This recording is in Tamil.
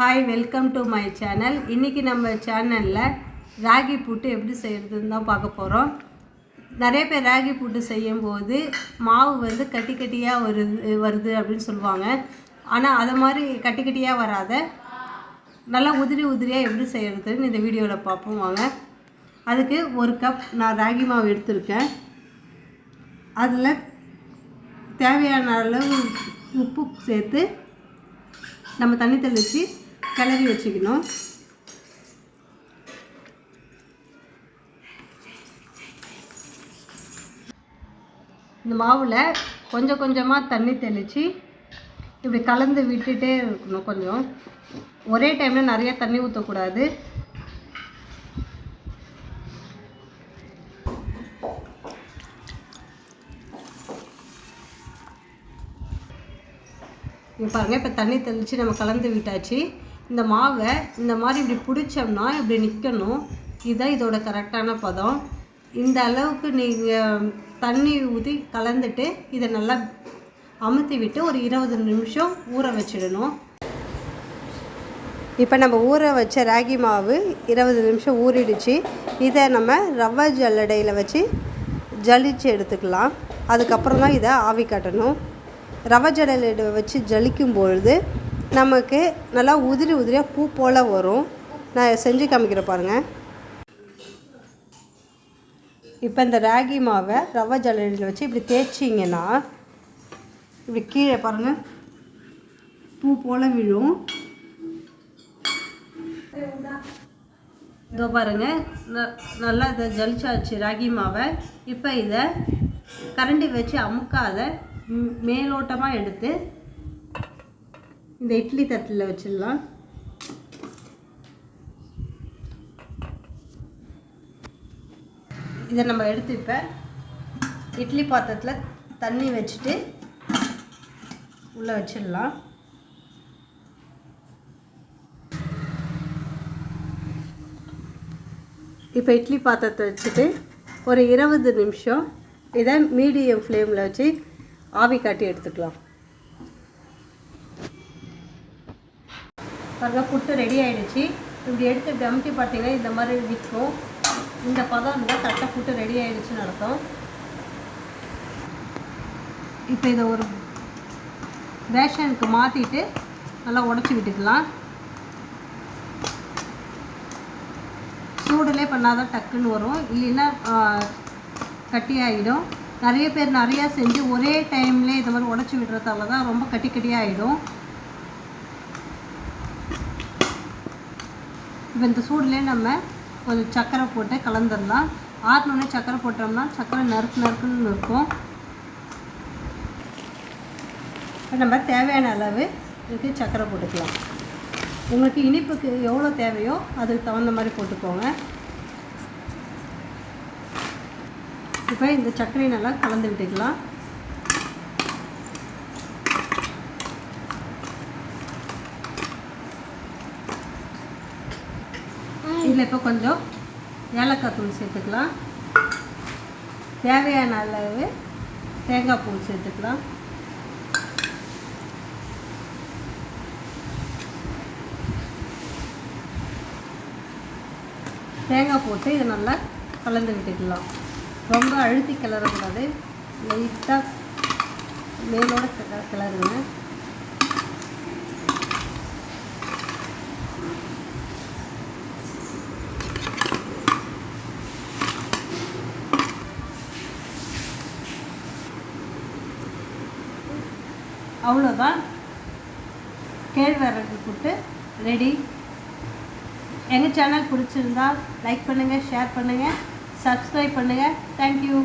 Hi welcome to my channel இன்றைக்கி நம்ம சேனலில் ராகி புட்டு எப்படி செய்கிறதுன்னு தான் பார்க்க போகிறோம் நிறைய பேர் ராகி புட்டு செய்யும்போது மாவு வந்து கட்டி கட்டியாக வருது வருது அப்படின்னு சொல்லுவாங்க. ஆனால் அதை மாதிரி கட்டி கட்டியாக வராத. நல்லா உதிரி உதிரியாக எப்படி செய்கிறதுன்னு இந்த வீடியோவில் பார்ப்போம் வாங்க. அதுக்கு ஒரு கப் நான் ராகி மாவு எடுத்திருக்கேன். அதில் தேவையான அளவு உப்பு சேர்த்து நம்ம தண்ணி தெளித்து கிளறி வச்சுக்கணும். இந்த மாவில் கொஞ்சம் கொஞ்சமாக தண்ணி தெளித்து இப்படி கலந்து விட்டுட்டே இருக்கணும் கொஞ்சம். ஒரே டைமில் நிறைய தண்ணி ஊற்றக்கூடாது இங்கே பாருங்கள் இப்போ தண்ணி தெளித்து நம்ம கலந்து விட்டாச்சு. இந்த மாவை இந்த மாதிரி இப்படி பிடிச்சோம்னா இப்படி நிற்கணும் இதுதான் இதோட கரெக்டான பதம். இந்த அளவுக்கு நீங்கள் தண்ணி ஊற்றி கலந்துட்டு இதை நல்லா அமுத்தி விட்டு ஒரு இருபது நிமிஷம் ஊற வச்சிடணும். இப்போ நம்ம ஊற வச்ச ராகி மாவு இருபது நிமிஷம் ஊறிடுச்சு. இதை நம்ம ரவை ஜல்லடையில் வச்சு ஜலிச்சு எடுத்துக்கலாம். அதுக்கப்புறம் தான் இதை ஆவி காட்டணும். ரவை ஜல்லடையில் வச்சு ஜலிக்கும் பொழுது நமக்கு நல்லா உதிரி உதிரியாக பூ போல் வரும். நான் செஞ்சு காமிக்கிற பாருங்கள் இப்போ இந்த ராகி மாவை ரவை ஜல்லடியில் வச்சு இப்படி தேய்ச்சிங்கன்னா இப்படி கீழே பாருங்கள் பூ போல் விழும். இதோ பாருங்கள் ந- நல்லா இதை ஜலிச்சாச்சு ராகி மாவை. இப்போ இதை கரண்டி வச்சு அமுக்காத மேலோட்டமாக எடுத்து இந்த இட்லி தட்டில் வச்சிடலாம். இதை நம்ம எடுத்து இப்போ இட்லி பாத்திரத்தில் தண்ணி வச்சுட்டு உள்ளே வச்சிடலாம். இப்போ இட்லி பாத்திரத்தை வச்சுட்டு ஒரு இருபது நிமிஷம் இதை மீடியம் ஃப்ளேமில் வச்சு ஆவி காட்டி எடுத்துக்கலாம். பாருங்கள் புட்டு ரெடி ஆகிடுச்சு இப்படி எடுத்து இப்படி அமுத்தி பார்த்தீங்கன்னா இந்த மாதிரி நிற்கும் இந்த பதம் இருந்தால் கரெக்டாக புட்டு ரெடி ஆகிடுச்சுன்னு அர்த்தம். இப்போ இதை ஒரு பேஷனுக்கு மாற்றிட்டு நல்லா உடச்சி விட்டுக்கலாம். சூடுலே பண்ணாதான் டக்குன்னு வரும். இல்லைன்னா கட்டியாகிடும் நிறைய பேர் நிறையா செஞ்சு ஒரே டைம்லேயே இந்த மாதிரி உடச்சி விடுறதால தான் ரொம்ப கட்டி கட்டியாக ஆகிடும் இப்போ இந்த சூடுலேயே நம்ம கொஞ்சம் சர்க்கரை போட்டு கலந்துடலாம். ஆறினோடனே சர்க்கரை போட்டோம்னா சர்க்கரை நறுக்கு நறுக்குன்னு இருக்கும் இப்போ நம்ம தேவையான அளவு இதுக்கு சர்க்கரை போட்டுக்கலாம். உங்களுக்கு இனிப்புக்கு எவ்வளோ தேவையோ அதுக்கு தகுந்த மாதிரி போட்டுக்கோங்க. இப்போ இந்த சர்க்கரை நல்லா கலந்து விட்டுக்கலாம். இதில் இப்போ கொஞ்சம் ஏலக்காய் தூள் சேர்த்துக்கலாம். தேவையான அளவு தேங்காய் பூ சேர்த்துக்கலாம். தேங்காய் போட்டு இதை நல்லா கலந்து விட்டுக்கலாம். ரொம்ப அழுத்தி கிளறக்கூடாது. லைட்டாக மேலோட கிளறுங்க. அவ்வளோதான் கேழ்வரகு புட்டு ரெடி எங்கள் சேனல் பிடிச்சிருந்தா லைக் பண்ணுங்கள் ஷேர் பண்ணுங்கள் சப்ஸ்கிரைப் பண்ணுங்கள் தேங்க்யூ